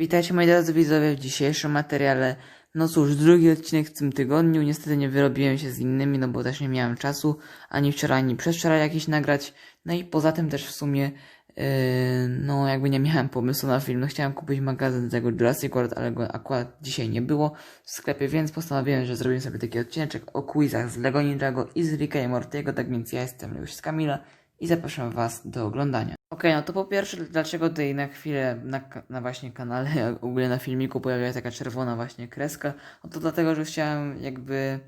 Witajcie moi drodzy widzowie w dzisiejszym materiale. No cóż, drugi odcinek w tym tygodniu. Niestety nie wyrobiłem się z innymi, no bo też nie miałem czasu ani wczoraj, ani przedwczoraj jakiś nagrać. No i poza tym też w sumie, yy, no jakby nie miałem pomysłu na film. No chciałem kupić magazyn tego Jurassic World, ale go akurat dzisiaj nie było w sklepie, więc postanowiłem, że zrobię sobie taki odcineczek o quizach z Lego Ninjago i z Ricka i Mortiego. Tak więc ja jestem już z Kamila i zapraszam Was do oglądania. Okej, no to po pierwsze, dlaczego tutaj na chwilę na, na właśnie kanale, ogólnie na filmiku pojawia się taka czerwona właśnie kreska? No to dlatego, że chciałem jakby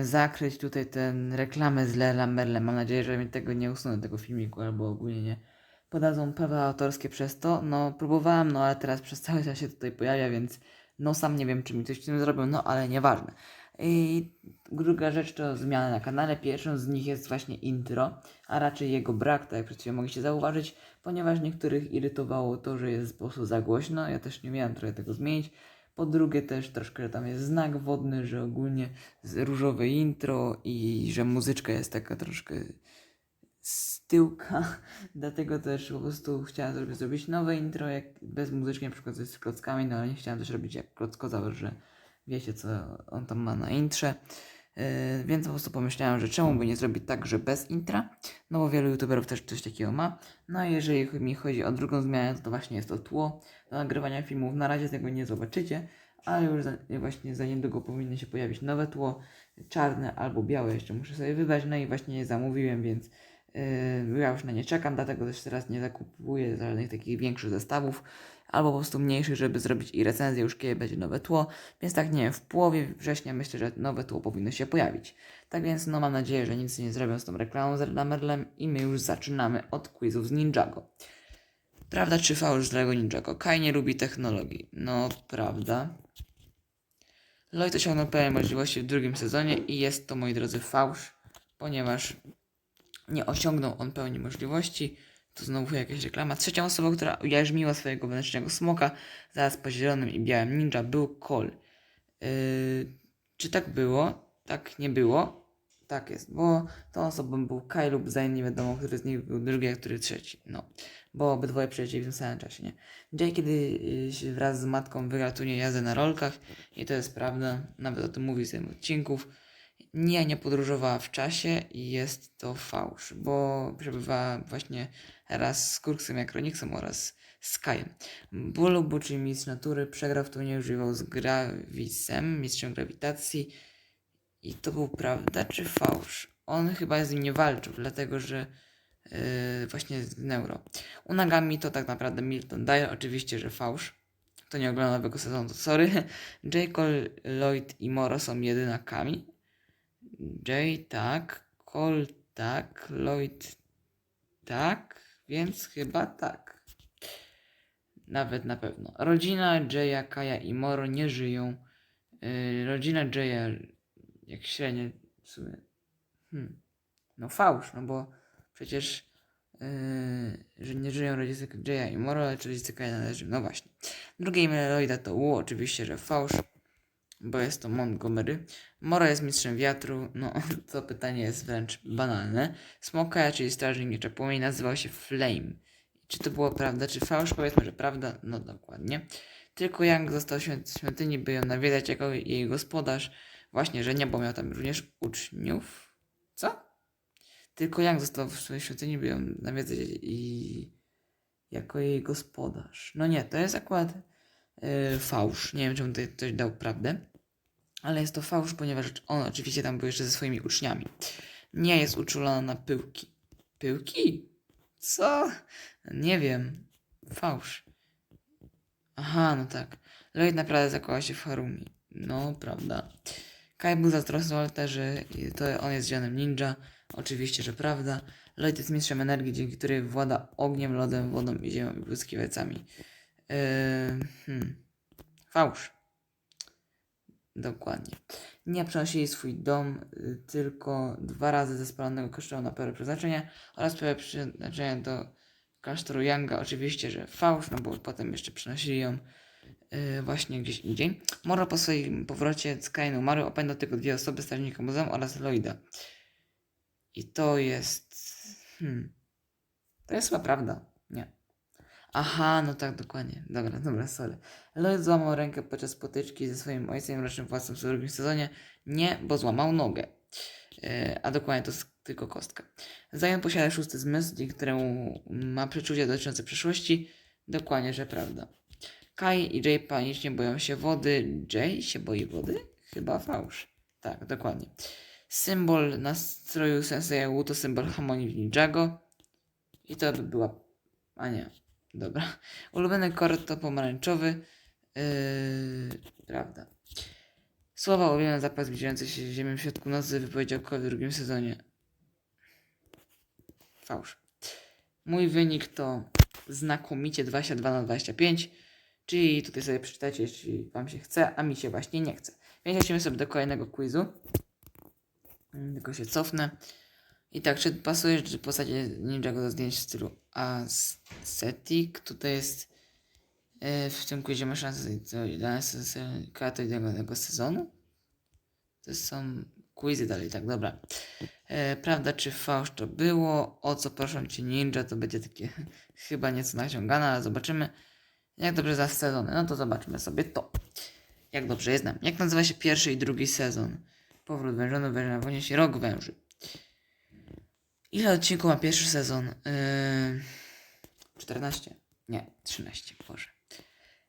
y, zakryć tutaj ten reklamę z Lela Merle. Mam nadzieję, że mi tego nie usunę tego filmiku, albo ogólnie nie podadzą prawa autorskie przez to. No próbowałem, no ale teraz przez cały czas się tutaj pojawia, więc no sam nie wiem, czy mi coś z tym zrobią, no ale nieważne. I druga rzecz to zmiany na kanale. Pierwszą z nich jest właśnie intro, a raczej jego brak, tak jak przed chwilą mogliście zauważyć, ponieważ niektórych irytowało to, że jest po prostu za głośno. Ja też nie miałem trochę tego zmienić. Po drugie też troszkę tam jest znak wodny, że ogólnie różowe intro i że muzyczka jest taka troszkę z tyłka. Dlatego też po prostu chciałem sobie zrobić nowe intro, jak bez muzyczki, na przykład z klockami, no ale nie chciałem też robić jak klockozaur, że wiecie co on tam ma na intrze. Yy, więc po prostu pomyślałem, że czemu by nie zrobić tak, że bez intra, no bo wielu youtuberów też coś takiego ma. No a jeżeli mi chodzi o drugą zmianę, to, to właśnie jest to tło do nagrywania filmów. Na razie tego nie zobaczycie, ale już za, właśnie za niedługo powinno się pojawić nowe tło, czarne albo białe, jeszcze muszę sobie wybrać, no i właśnie je zamówiłem, więc Yy, ja już na nie czekam, dlatego też teraz nie zakupuję żadnych takich większych zestawów, albo po prostu mniejszych, żeby zrobić i recenzję już kiedy będzie nowe tło. Więc tak nie wiem, w połowie września myślę, że nowe tło powinno się pojawić. Tak więc no mam nadzieję, że nic nie zrobią z tą reklamą z Lamerlem i my już zaczynamy od quizów z Ninjago. Prawda czy fałsz z Lego Ninjago? Kai nie lubi technologii. No, prawda. Lloyd osiągnął pełen możliwości w drugim sezonie i jest to, moi drodzy, fałsz, ponieważ nie osiągnął on pełni możliwości. To znowu jakaś reklama. Trzecią osobą, która ujarzmiła swojego wewnętrznego smoka zaraz po zielonym i białym ninja był Cole. Yy, czy tak było? Tak nie było? Tak jest, bo tą osobą był Kai lub Zayn, nie wiadomo, który z nich był drugi, a który trzeci. No, bo obydwoje przylecieli w tym samym czasie, nie? Jay kiedy yy, wraz z matką wygrał jazdy na rolkach i to jest prawda, nawet o tym mówi w tym odcinków. Nie, nie podróżowała w czasie i jest to fałsz, bo przebywała właśnie raz z Kurksem Jakronixem oraz z Kajem. Bulubu, czyli mistrz natury, przegrał w turnieju używał z Gravisem, mistrzem grawitacji. I to był prawda czy fałsz? On chyba z nim nie walczył, dlatego że yy, właśnie z Neuro. U Nagami to tak naprawdę Milton Dyer, oczywiście, że fałsz. Kto nie ogląda nowego sezonu, to sorry. J. Cole, Lloyd i Moro są jedynakami. Jay tak, Cole tak, Lloyd tak, więc chyba tak. Nawet na pewno. Rodzina Jaya, Kaja i Moro nie żyją. Yy, rodzina Jaya, jak średnio w sumie. Hmm. No fałsz, no bo przecież yy, że nie żyją rodzice Jaya i Moro, lecz rodzice Kaja należy. No właśnie. Drugie imię Lloyda to Wu, oczywiście, że fałsz bo jest to Montgomery. Mora jest mistrzem wiatru, no to pytanie jest wręcz banalne. Smoka, czyli strażnik miecza płomieni, nazywał się Flame. Czy to było prawda, czy fałsz? Powiedzmy, że prawda, no dokładnie. Tylko Yang został świąt świątyni, by ją nawiedzać jako jej gospodarz. Właśnie, że nie, bo miał tam również uczniów. Co? Tylko Yang został w świątyni, by ją nawiedzać i jako jej gospodarz. No nie, to jest akurat yy, fałsz. Nie wiem, czemu tutaj ktoś dał prawdę. Ale jest to fałsz, ponieważ on oczywiście tam był jeszcze ze swoimi uczniami. Nie jest uczulona na pyłki. Pyłki? Co? Nie wiem. Fałsz. Aha, no tak. Lloyd naprawdę zakochał się w Harumi. No, prawda. Kai był zazdrosny że to on jest zionem ninja. Oczywiście, że prawda. Lloyd jest mistrzem energii, dzięki której włada ogniem, lodem, wodą i ziemią i błyskiwecami. Yy, hmm. Fałsz. Dokładnie. Nie przenosili swój dom y, tylko dwa razy ze spalonego kościoła na pełne przeznaczenie oraz pełne przeznaczenie do klasztoru Yanga. Oczywiście, że fałsz, no bo potem jeszcze przenosili ją y, właśnie gdzieś indziej. Moro po swoim powrocie z Kainu umarł, opętał tylko dwie osoby, strażnika muzeum oraz Lloyda. I to jest... Hmm. To jest chyba prawda. Aha, no tak, dokładnie. Dobra, dobra, sorry. Lloyd złamał rękę podczas potyczki ze swoim ojcem rocznym władcą w drugim sezonie. Nie, bo złamał nogę. E, a dokładnie to tylko kostka. Zion posiada szósty zmysł, dzięki któremu ma przeczucia dotyczące przyszłości. Dokładnie, że prawda. Kai i Jay panicznie boją się wody. Jay się boi wody? Chyba fałsz. Tak, dokładnie. Symbol na stroju Sensei to symbol harmonii w Ninjago. I to by była... A nie. Dobra. Ulubiony kord to pomarańczowy. Yy, prawda. Słowa ulubiony zapach zbliżający się ziemią w środku nocy wypowiedział Cole w drugim sezonie. Fałsz. Mój wynik to znakomicie 22 na 25. Czyli tutaj sobie przeczytajcie, jeśli Wam się chce, a mi się właśnie nie chce. Więc lecimy sobie do kolejnego quizu. Tylko się cofnę. I tak, czy pasuje czy posadzie Ninjago do zdjęć w stylu aesthetic? Tutaj jest e, w tym quizie ma szansę do dania kreatywnego sezonu. To są quizy dalej, tak, dobra. E, prawda czy fałsz to było? O co proszę cię ninja? To będzie takie chyba nieco naciągane, ale zobaczymy. Jak dobrze za sezony? No to zobaczmy sobie to. Jak dobrze je znam. Jak nazywa się pierwszy i drugi sezon? Powrót wężono, węża się rok węży. Ile odcinków ma pierwszy sezon? Yy... 14? Nie, 13, Boże.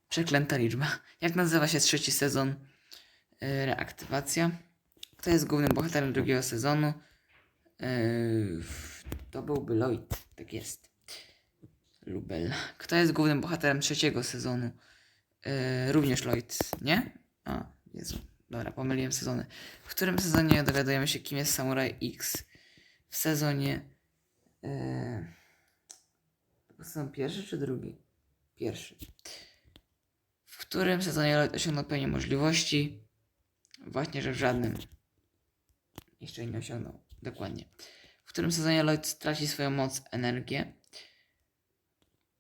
Przeklęta liczba. Jak nazywa się trzeci sezon? Yy, reaktywacja. Kto jest głównym bohaterem drugiego sezonu? Yy, to byłby Lloyd. Tak jest. Lubel. Kto jest głównym bohaterem trzeciego sezonu? Yy, również Lloyd, nie? A, Jezu. Dobra, pomyliłem sezony. W którym sezonie dowiadujemy się, kim jest Samurai X? W sezonie. Yy, to sezon pierwszy czy drugi? Pierwszy. W którym sezonie Lloyd osiągnął pełnię możliwości? Właśnie, że w żadnym. Jeszcze nie osiągnął. Dokładnie. W którym sezonie Lloyd straci swoją moc, energię?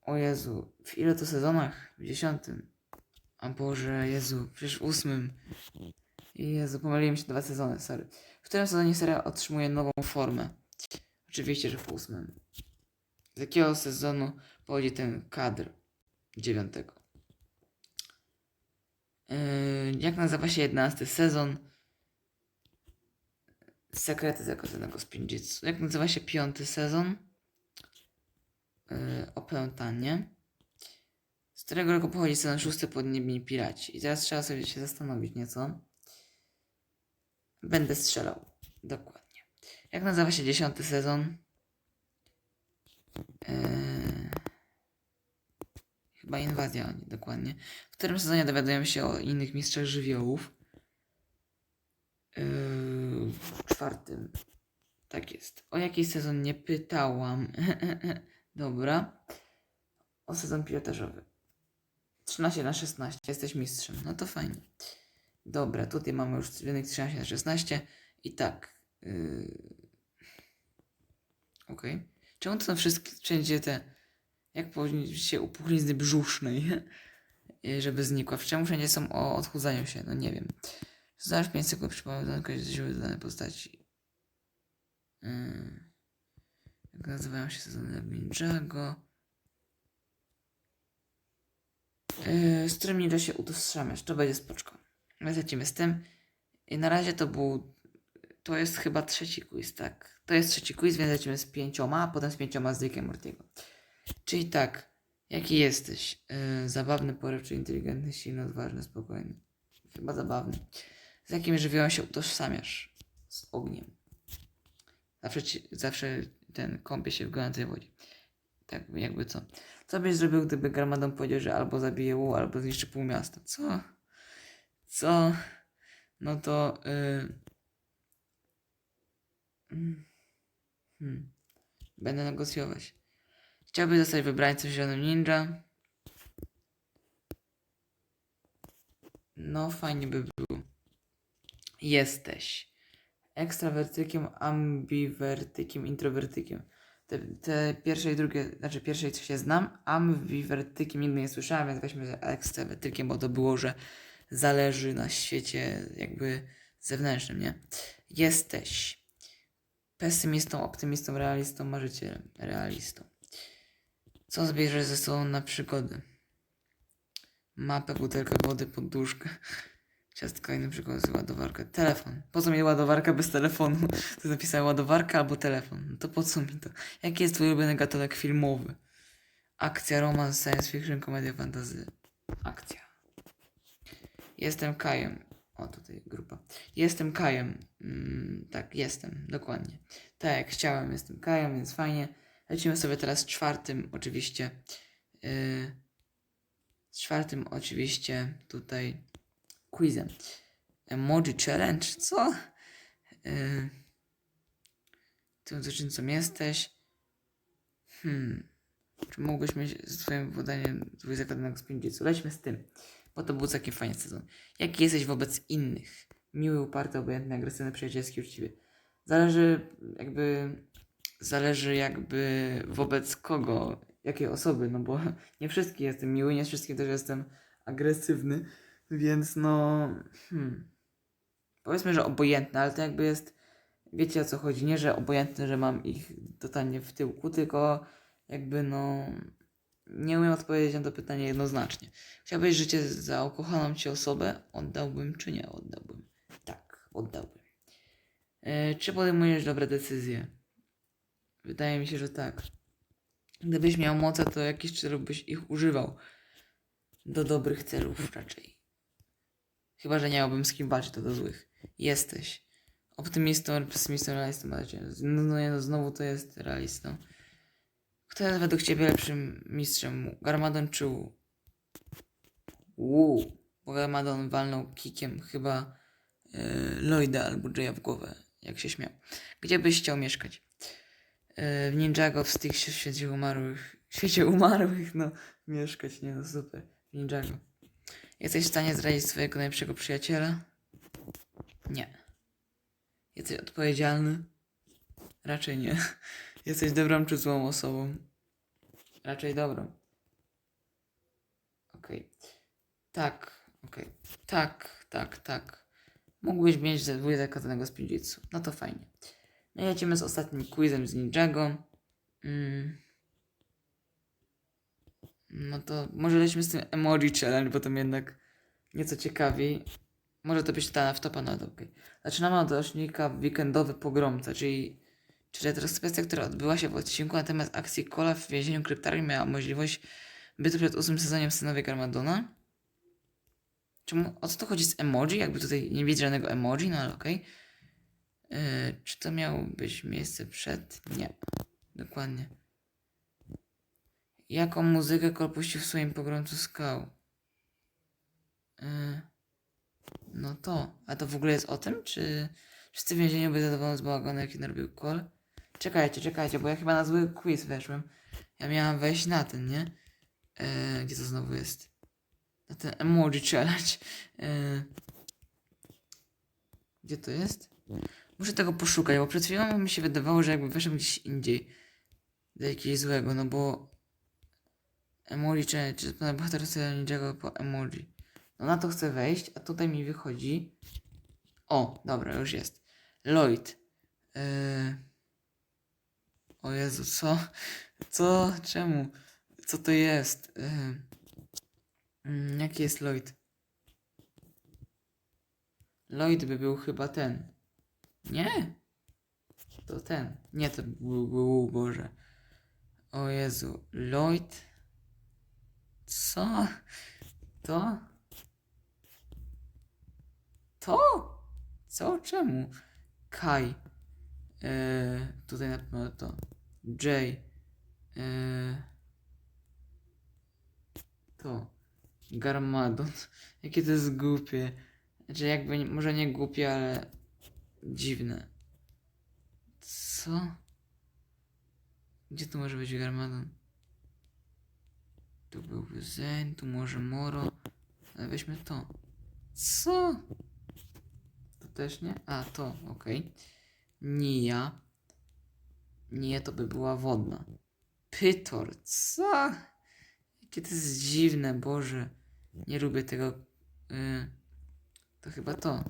O Jezu, w ile to sezonach? W dziesiątym. A Boże, Jezu, przecież w ósmym. Jezu, pomyliłem się dwa sezony, sorry. W którym sezonie seria otrzymuje nową formę? Oczywiście, że w ósmym. Z jakiego sezonu pochodzi ten kadr? Dziewiątego. Yy, jak nazywa się jedenasty sezon? Sekrety zakochanego Spinjitsu. Jak nazywa się piąty sezon? Yy, opętanie. Z którego roku pochodzi sezon szósty Podniebni Piraci? I teraz trzeba sobie się zastanowić nieco. Będę strzelał. Dokładnie. Jak nazywa się dziesiąty sezon? Eee... Chyba inwazja, nie, dokładnie. W którym sezonie dowiadujemy się o innych mistrzach żywiołów? Eee... W czwartym. Tak jest. O jaki sezon nie pytałam. Dobra. O sezon pilotażowy. 13 na 16. Jesteś mistrzem. No to fajnie. Dobra, tutaj mamy już wynik 13 na 16. I tak. Yy... Okay. Czemu to są wszystkie, wszędzie te, jak powiedzieć się, upuchlizny brzusznej, żeby znikła? Czemu wszędzie są o odchudzaniu się? No nie wiem. Znasz 5 sekund przypomnę do źródeł danej postaci. Yy... Jak nazywają się sezony Ninjago? Yy, z którym Ninja się utożsamiasz. To będzie spoczko. Lecimy z tym. I na razie to był. To jest chyba trzeci quiz, tak. To jest trzeci quiz, więc lecimy z pięcioma, a potem z pięcioma z Rickiem Mortiego. Czyli tak. Jaki jesteś? Yy, zabawny, porywczy, inteligentny, silny, odważny, spokojny. Chyba zabawny. Z jakim żywiołem się utożsamiasz? Z ogniem. Zawsze, ci, zawsze ten kąpie się w gorącej wodzie. Tak jakby co. Co byś zrobił, gdyby Garmadon powiedział, że albo zabije Wu, albo zniszczy pół miasta? Co? Co? No to... Yy... Hmm. Będę negocjować. Chciałbyś zostać wybrańcą Zielonym Ninja? No, fajnie by było. Jesteś. Ekstrawertykiem, ambiwertykiem, introwertykiem. Te, te pierwsze i drugie, znaczy pierwsze i trzecie znam, ambiwertykiem nigdy nie słyszałem, więc weźmy ekstrawertykiem, bo to było, że zależy na świecie jakby zewnętrznym, nie? Jesteś pesymistą, optymistą, realistą, marzycielem, realistą. Co zbierzesz ze sobą na przygody? Mapę, butelkę wody, poduszkę. Ciastka i na przykład ładowarkę. Telefon. Po co mi ładowarka bez telefonu? To napisałem ładowarka albo telefon. No to po co mi to? Jaki jest twój ulubiony gatunek filmowy? Akcja, romans, science fiction, komedia, fantasy. Akcja. Jestem Kajem. O, tutaj grupa. Jestem Kajem. Mm, tak, jestem, dokładnie. Tak, jak chciałem, jestem Kajem, więc fajnie. Lecimy sobie teraz czwartym, oczywiście. Yy, czwartym, oczywiście, tutaj quizem. Emoji Challenge, co? Yy, tym złoczyńcą jesteś. Hmm. Czy mógłbyś mieć z twoim podaniem twój zakładanego spędzicu? Lećmy z tym, bo to był taki fajny sezon. Jaki jesteś wobec innych? Miły, uparty, obojętny, agresywny, przyjacielski, uczciwy. Zależy jakby... Zależy jakby wobec kogo, jakiej osoby, no bo nie wszystkim jestem miły, nie z wszystkim też jestem agresywny, więc no... Hmm. Powiedzmy, że obojętny, ale to jakby jest... Wiecie o co chodzi, nie że obojętny, że mam ich totalnie w tyłku, tylko jakby no nie umiem odpowiedzieć na to pytanie jednoznacznie. Chciałbyś życie za ukochaną ci osobę? Oddałbym czy nie oddałbym? Tak, oddałbym. E, czy podejmujesz dobre decyzje? Wydaje mi się, że tak. Gdybyś miał moce, to jakiś celów byś ich używał. Do dobrych celów raczej. Chyba, że nie miałbym z kim walczyć, to do złych. Jesteś. Optymistą, pesymistą, realistą, no, no, no, znowu to jest realistą. Kto jest według ciebie lepszym mistrzem? Garmadon czy Wu? Wu. Bo Garmadon walnął kikiem chyba yy, Lloyda albo Jaya w głowę, jak się śmiał. Gdzie byś chciał mieszkać? Yy, w Ninjago, w w świecie umarłych. W świecie umarłych, no. Mieszkać, nie no super. W Ninjago. Jesteś w stanie zdradzić swojego najlepszego przyjaciela? Nie. Jesteś odpowiedzialny? Raczej nie. Jesteś dobrą czy złą osobą? Raczej dobrą. Okej. Tak, okej. Tak, tak, tak. Mógłbyś mieć ze dwóch zakazanego spindzicu. No to fajnie. No i lecimy z ostatnim quizem z Ninjago. Mm. No to może lecimy z tym emoji challenge, bo to jednak nieco ciekawi. Może to być ta w topa, no okej. Zaczynamy od rocznika weekendowy pogromca, czyli Czyli retrospekcja, która odbyła się w odcinku na temat akcji Cola w więzieniu kryptarii miała możliwość bytu przed ósmym sezonem synowie Garmadona? Czemu, o co to chodzi z emoji? Jakby tutaj nie widzę żadnego emoji, no ale okej. Yy, czy to miało być miejsce przed? Nie. Dokładnie. Jaką muzykę Kol puścił w swoim pogromcu skał? Yy, no to. A to w ogóle jest o tym? Czy wszyscy w więzieniu byli zadowoleni z bałaganu, jaki narobił Kol? Czekajcie, czekajcie, bo ja chyba na zły quiz weszłem. Ja miałam wejść na ten, nie? Eee, gdzie to znowu jest? Na ten emoji challenge. Eee, gdzie to jest? Muszę tego poszukać, bo przed chwilą mi się wydawało, że jakby weszłem gdzieś indziej. Do jakiegoś złego, no bo... Emoji challenge, czy pana bohater chce niczego po emoji. No na to chcę wejść, a tutaj mi wychodzi... O, dobra, już jest. Lloyd. Eee... O Jezu, co? Co? Czemu? Co to jest? Yy. Jaki jest Lloyd? Lloyd by był chyba ten. Nie? To ten. Nie, to był, był Boże. O Jezu. Lloyd? Co? To? To? Co? Czemu? Kai. Eee, tutaj na to J. Eee, to Garmadon. Jakie to jest głupie. Znaczy jakby, może nie głupie, ale dziwne. Co? Gdzie tu może być Garmadon? Tu byłby Zen, tu może Moro. Ale weźmy to. Co? To też nie? A, to, okej. Nia. Nie, to by była wodna. Pytor, co? Jakie to jest dziwne, Boże. Nie lubię tego. Y, to chyba to.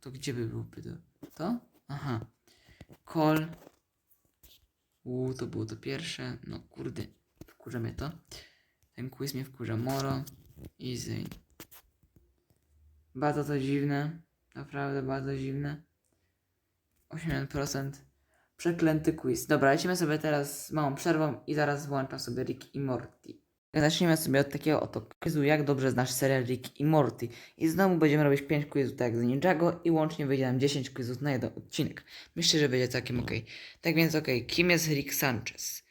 To gdzie by był Pytor? To? Aha. Kol. U, to było to pierwsze. No kurde. Wkurza mnie to. Ten quiz mnie wkurza. Moro Zane. Bardzo to dziwne. Naprawdę bardzo dziwne. 80%. Przeklęty quiz. Dobra, lecimy sobie teraz z małą przerwą i zaraz włączam sobie Rick i Morty. Zacznijmy sobie od takiego oto quizu, jak dobrze znasz serial Rick i Morty. I znowu będziemy robić 5 quizów tak z Ninjago i łącznie wyjdzie nam 10 quizów na jeden odcinek. Myślę, że będzie całkiem ok. Tak więc ok, kim jest Rick Sanchez?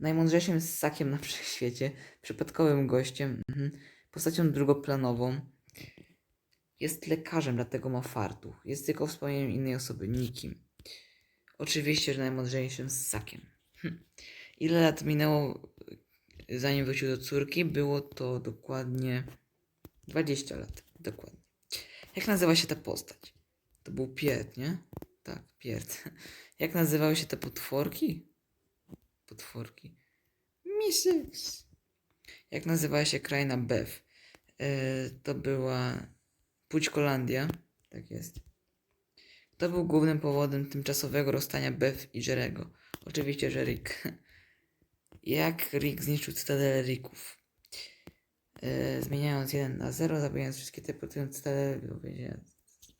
Najmądrzejszym ssakiem na wszechświecie, przypadkowym gościem, mhm, postacią drugoplanową. Jest lekarzem, dlatego ma fartuch. Jest tylko wspomnieniem innej osoby, nikim. Oczywiście, że najmądrzejszym ssakiem. Hm. Ile lat minęło, zanim wrócił do córki? Było to dokładnie 20 lat. Dokładnie. Jak nazywa się ta postać? To był Pierd, nie? Tak, Pierd. Jak nazywały się te potworki? Potworki. Misys. Jak nazywała się kraina Bev? E, to była Pućkolandia. Tak jest. To był głównym powodem tymczasowego rozstania Bev i Jerego. Oczywiście, że Rick. Jak Rick zniszczył cytadelę Ricków? E, zmieniając 1 na 0, zabijając wszystkie te potem cytadele.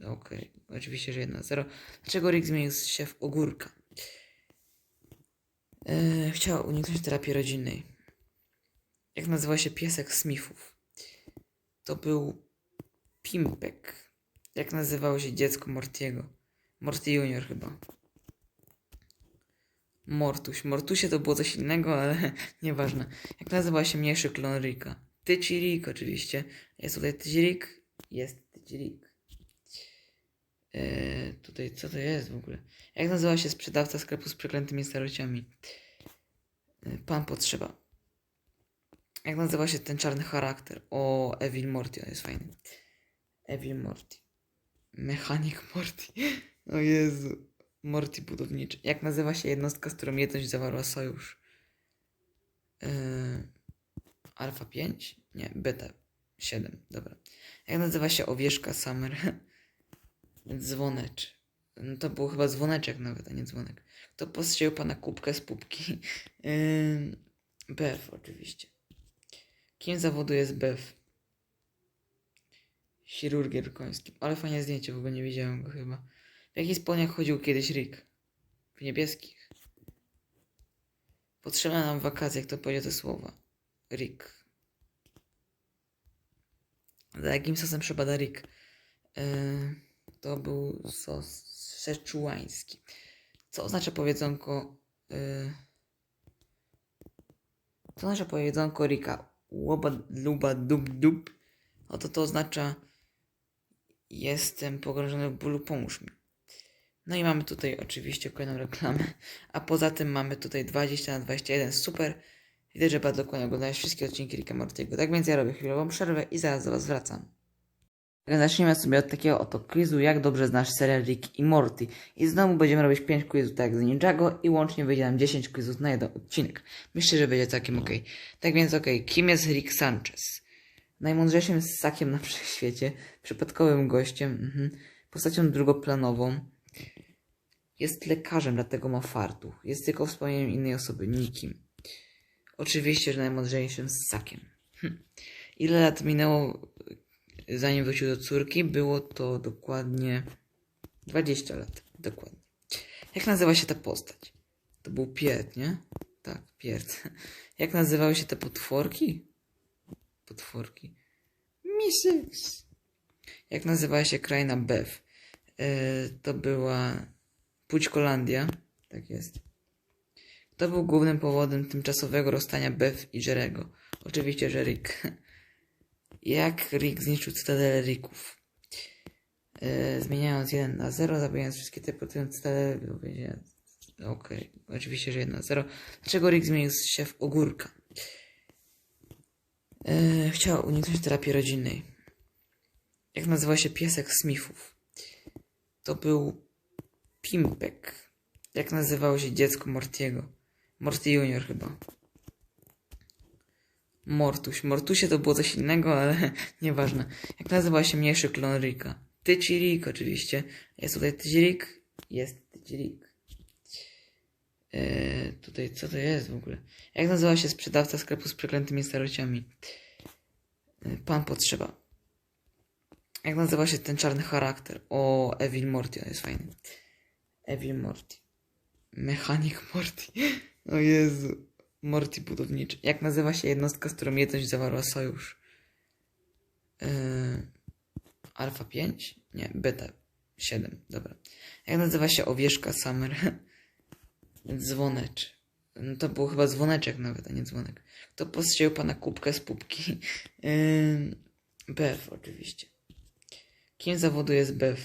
Okej, oczywiście, że 1 na 0. Dlaczego Rick zmienił się w ogórka? E, chciał uniknąć terapii rodzinnej. Jak nazywa się piesek Smithów? To był Pimpek. Jak nazywało się dziecko Mortiego? Morty Junior chyba. Mortuś. Mortusie to było coś innego, ale nieważne. Jak nazywa się mniejszy klon Rika? Tyci Rick oczywiście. Jest tutaj Tyci Rick? Jest Tyci Rick. Eee, tutaj co to jest w ogóle? Jak nazywa się sprzedawca sklepu z przeklętymi starociami? Eee, Pan Potrzeba. Jak nazywa się ten czarny charakter? O, Evil Morty, on jest fajny. Evil Morty. Mechanik Morty. O Jezu. Morty budowniczy. Jak nazywa się jednostka, z którą jedność zawarła sojusz? Yy, Alfa 5? Nie, Beta 7. Dobra. Jak nazywa się owieszka Summer? Dzwonecz. No to był chyba dzwoneczek nawet, a nie dzwonek. Kto postrzelił pana kubkę z pupki? Yy, Bev oczywiście. Kim z zawodu jest Bev? Chirurgiem końskim. Ale fajnie zdjęcie, w ogóle nie widziałem go chyba. W jakich spodniach chodził kiedyś Rick? W niebieskich. Potrzebna nam wakacja, jak to powiedział te słowa. Rick. Za jakim sosem przebada Rick? Yy, to był sos seczułański. Co oznacza powiedzonko... Yy, co oznacza powiedzonko Ricka? Łoba, luba, dub, dub. Oto to oznacza jestem pogrążony w bólu, pomóż mi. No i mamy tutaj oczywiście kolejną reklamę, a poza tym mamy tutaj 20 na 21, super. Widać, że bardzo dokładnie oglądałeś wszystkie odcinki Ricka Mortiego. Tak więc ja robię chwilową przerwę i zaraz do Was wracam. Zacznijmy sobie od takiego oto quizu, jak dobrze znasz serial Rick i Morty. I znowu będziemy robić 5 quizów tak z Ninjago i łącznie wyjdzie nam 10 quizów na jeden odcinek. Myślę, że będzie całkiem ok. Tak więc ok, kim jest Rick Sanchez? Najmądrzejszym ssakiem na wszechświecie, przypadkowym gościem, mhm, postacią drugoplanową. Jest lekarzem, dlatego ma fartuch. Jest tylko wspomnieniem innej osoby, nikim. Oczywiście, że najmądrzejszym ssakiem. Hm. Ile lat minęło, zanim wrócił do córki? Było to dokładnie 20 lat. Dokładnie. Jak nazywa się ta postać? To był Pierd, nie? Tak, Pierd. Jak nazywały się te potworki? Potworki. Misys. Jak nazywała się kraina Bev? Yy, to była Pućkolandia. Tak jest. To był głównym powodem tymczasowego rozstania Bev i Jerego. Oczywiście, że Rick. Jak Rick zniszczył cytadelę Ricków? Yy, zmieniając 1 na 0, zabijając wszystkie te potem cytadele. Okej, oczywiście, że 1 na 0. Dlaczego Rick zmienił się w ogórka? Yy, chciał uniknąć terapii rodzinnej. Jak nazywa się piesek Smithów? To był Pimpek. Jak nazywało się dziecko Mortiego? Morty Junior chyba. Mortuś. Mortusie to było coś innego, ale nieważne. Jak nazywa się mniejszy klon Ricka? Tyci Rick oczywiście. Jest tutaj Tyci Rick? Jest Tyci Rick. Yy, tutaj, co to jest w ogóle? Jak nazywa się sprzedawca sklepu z przeklętymi starościami? Yy, pan potrzeba. Jak nazywa się ten czarny charakter? O, Evil Morty, on jest fajny. Evil Morty. Mechanik Morty. O Jezu. Morty budowniczy. Jak nazywa się jednostka, z którą jedność zawarła sojusz? Yy, Alfa 5? Nie, Beta 7. Dobra. Jak nazywa się owieszka Summer? Dzwonecz. No to był chyba dzwoneczek nawet, a nie dzwonek. Kto postrzelił pana kubkę z pupki? Yy, Bev oczywiście. Kim zawodu jest Bev?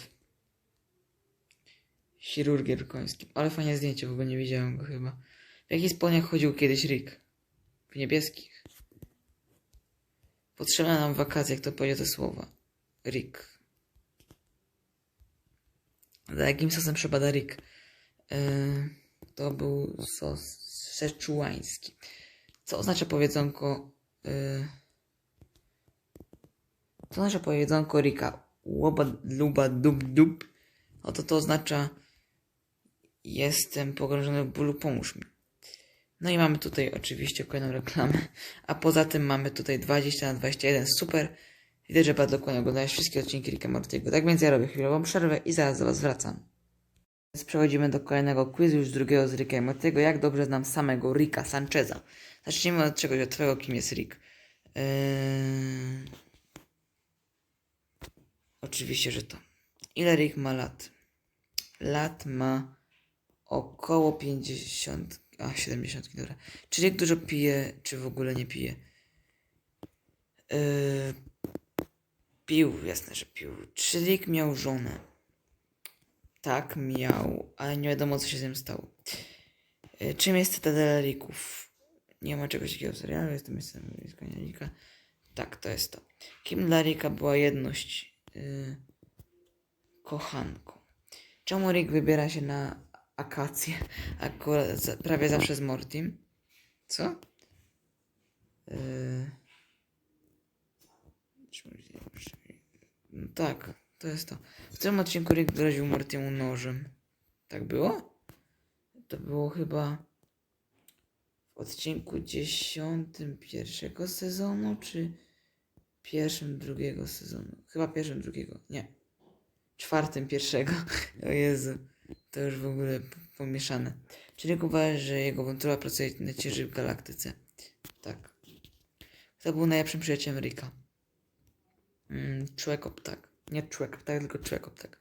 Chirurgier koński. Ale fajne zdjęcie, w ogóle nie widziałem go chyba. W jakich spodniach chodził kiedyś Rick? W niebieskich. Potrzebna nam wakacja, jak to powiedział te słowa. Rick. Za jakim sosem przebada Rick? Yy, to był sos seczułański. Co oznacza powiedzonko... Yy, co oznacza powiedzonko Ricka? Łoba, luba, dub, dub. Oto to oznacza jestem pogrążony w bólu, pomóż mi. No i mamy tutaj oczywiście kolejną reklamę. A poza tym mamy tutaj 20 na 21. Super. Widać, że bardzo dokładnie oglądałeś wszystkie odcinki Ricka Mortiego. Tak więc ja robię chwilową przerwę i zaraz do Was wracam. Więc przechodzimy do kolejnego quizu, już drugiego z Ricka Mortiego. Jak dobrze znam samego Ricka Sancheza. Zacznijmy od czegoś od Twojego, kim jest Rick. Yy... Oczywiście, że to. Ile Rick ma lat? Lat ma około 50, a 70, dobra. Czy Rick dużo pije, czy w ogóle nie pije? Yy, pił, jasne, że pił. Czy Rick miał żonę? Tak, miał, ale nie wiadomo, co się z nim stało. Yy, czym jest Cytadela Ricków? Nie ma czegoś takiego w serialu, jestem jestem mieszkania Ricka. Tak, to jest to. Kim dla Ricka była jedność? Yy, kochanką. Czemu Rick wybiera się na akacje akurat za, prawie zawsze z Mortim? Co? Yy... No tak, to jest to. W tym odcinku Rick groził Mortiemu nożem. Tak było? To było chyba w odcinku dziesiątym pierwszego sezonu, czy pierwszym drugiego sezonu? Chyba pierwszym drugiego, nie. Czwartym pierwszego. O Jezu, to już w ogóle pomieszane. Czyli uważa, że jego wątroba pracuje na cieży w galaktyce. Tak. Kto był najlepszym przyjacielem Rika? Mm, Człekop, tak. Nie Człekop, tak, tylko Człekop, tak.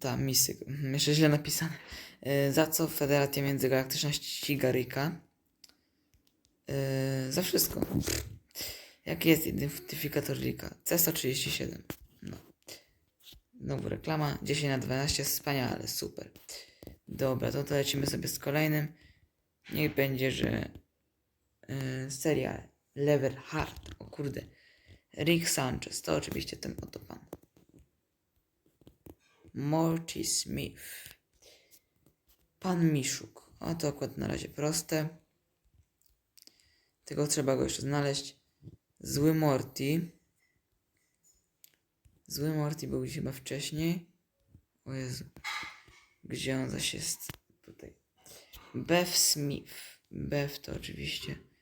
Ta, Misyk. Mhm, Jeszcze źle napisane. Yy, za co Federacja Międzygalaktyczna ściga Rika? Yy, za wszystko. Jaki jest identyfikator Rika? C137. No. Znowu reklama. 10 na 12. Wspaniale, super. Dobra, to, to lecimy sobie z kolejnym. Niech będzie, że yy, seria Lever Hard. O kurde. Rick Sanchez. To oczywiście ten oto pan. Morty Smith. Pan Miszuk. O to akurat na razie proste. Tylko trzeba go jeszcze znaleźć. Zły Morty. Zły Morty był chyba wcześniej. O Jezu. Gdzie on zaś jest? Tutaj. Beth Smith. Beth to oczywiście.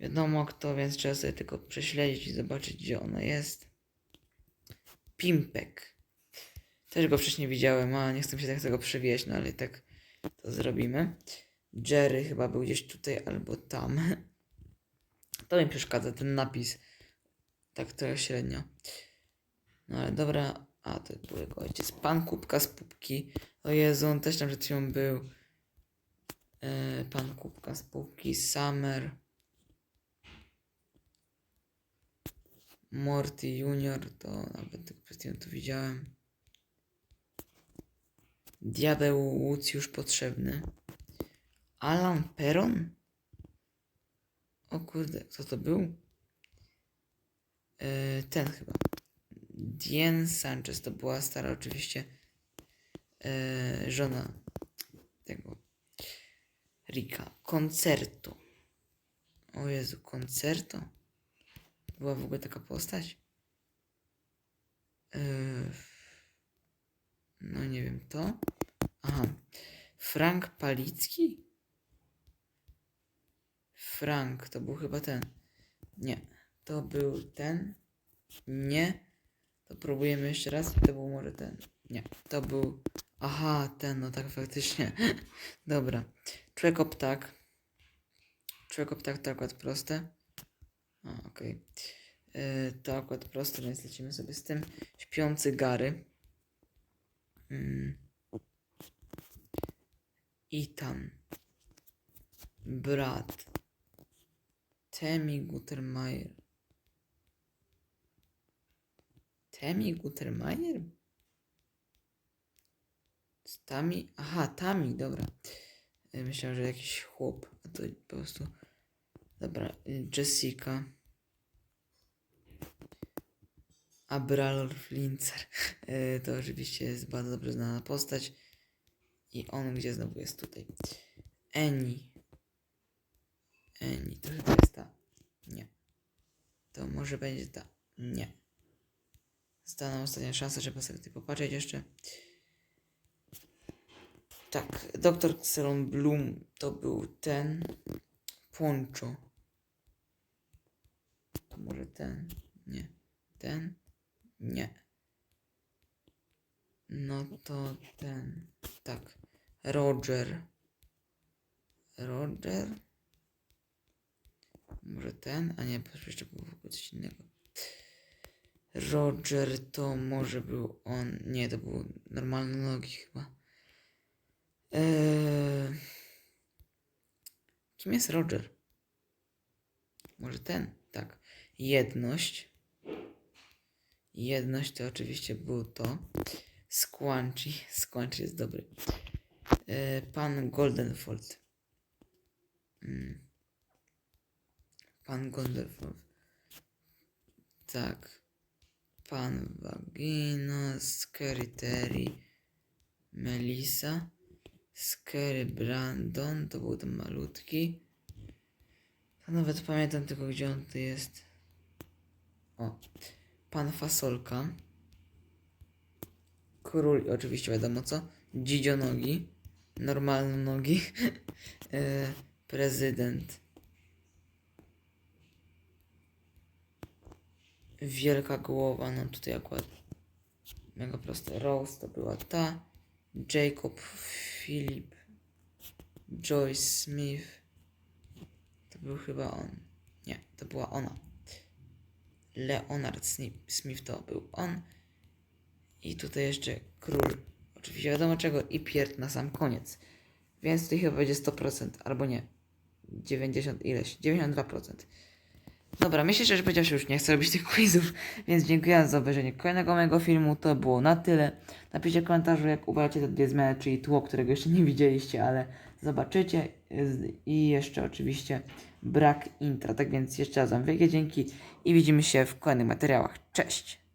Wiadomo kto, więc trzeba sobie tylko prześledzić i zobaczyć gdzie ona jest. Pimpek. Też go wcześniej widziałem, a nie chcę się tak tego przewieźć, no ale tak to zrobimy. Jerry chyba był gdzieś tutaj albo tam. To mi przeszkadza ten napis. Tak trochę średnio. No ale dobra. A, to był jego ojciec. Pan Kubka z Pupki. O Jezu, on też tam przed chwilą był. E, pan Kubka z Pupki. Summer. Morty Junior. To nawet chwilą tu widziałem. Diabeł Łucjusz potrzebny. Alan Peron? O kurde, kto to był? E, ten chyba. Dien Sanchez to była stara oczywiście e, żona tego Rika. Concerto. O Jezu, Concerto? Była w ogóle taka postać? E, no nie wiem, to? Aha. Frank Palicki? Frank, to był chyba ten. Nie, to był ten. Nie. To próbujemy jeszcze raz. To był może ten. Nie, to był. Aha, ten, no tak faktycznie. Dobra. Człowiek ptak. Człowiek ptak to akurat proste. Okej. Yy, To akurat proste, więc lecimy sobie z tym. Śpiący Gary. Mm. Ethan. Brat. Temi Gutermeier. Temi Gutermeier? Tami? Aha, Tami, dobra. Y, Myślałem, że jakiś chłop, a to po prostu... Dobra, y, Jessica. Abralor Flincer. Y, To oczywiście jest bardzo dobrze znana postać. I on gdzie znowu jest tutaj? Eni. Eni, to chyba jest ta. Nie. To może będzie ta. Nie. Została ostatnia szansa, żeby sobie tutaj popatrzeć jeszcze. Tak, doktor Xelon Bloom to był ten. Poncho. To może ten. Nie. Ten. Nie. No to ten. Tak. Roger. Roger? Może ten? A nie, jeszcze było w ogóle coś innego. Roger to może był on. Nie, to był normalne nogi chyba. Eee... Kim jest Roger? Może ten? Tak. Jedność. Jedność to oczywiście był to. Squanchy. Squanchy jest dobry. E, pan Goldenfold. Mm. Pan Goldenfold. Tak. Pan Vagina, Scary Terry, Melissa, Scary Brandon, to był ten malutki. To nawet pamiętam tylko gdzie on tu jest. O. Pan Fasolka. Król, oczywiście wiadomo co. Dzidzio nogi. Normalne nogi. e, prezydent. Wielka głowa, no tutaj akurat mega proste. Rose to była ta. Jacob Philip. Joyce Smith. To był chyba on. Nie, to była ona. Leonard Smith to był on. I tutaj jeszcze król. Oczywiście wiadomo czego. I Pierd na sam koniec. Więc tutaj chyba będzie 100%. Albo nie. 90 ileś. 92%. Dobra, myślę, że powiedziawszy już nie chcę robić tych quizów, więc dziękuję za obejrzenie kolejnego mojego filmu. To było na tyle. Napiszcie w komentarzu, jak uważacie te dwie zmiany, czyli tło, którego jeszcze nie widzieliście, ale zobaczycie. Z- I jeszcze oczywiście brak intra. Tak więc jeszcze raz Wam wielkie dzięki i widzimy się w kolejnych materiałach. Cześć!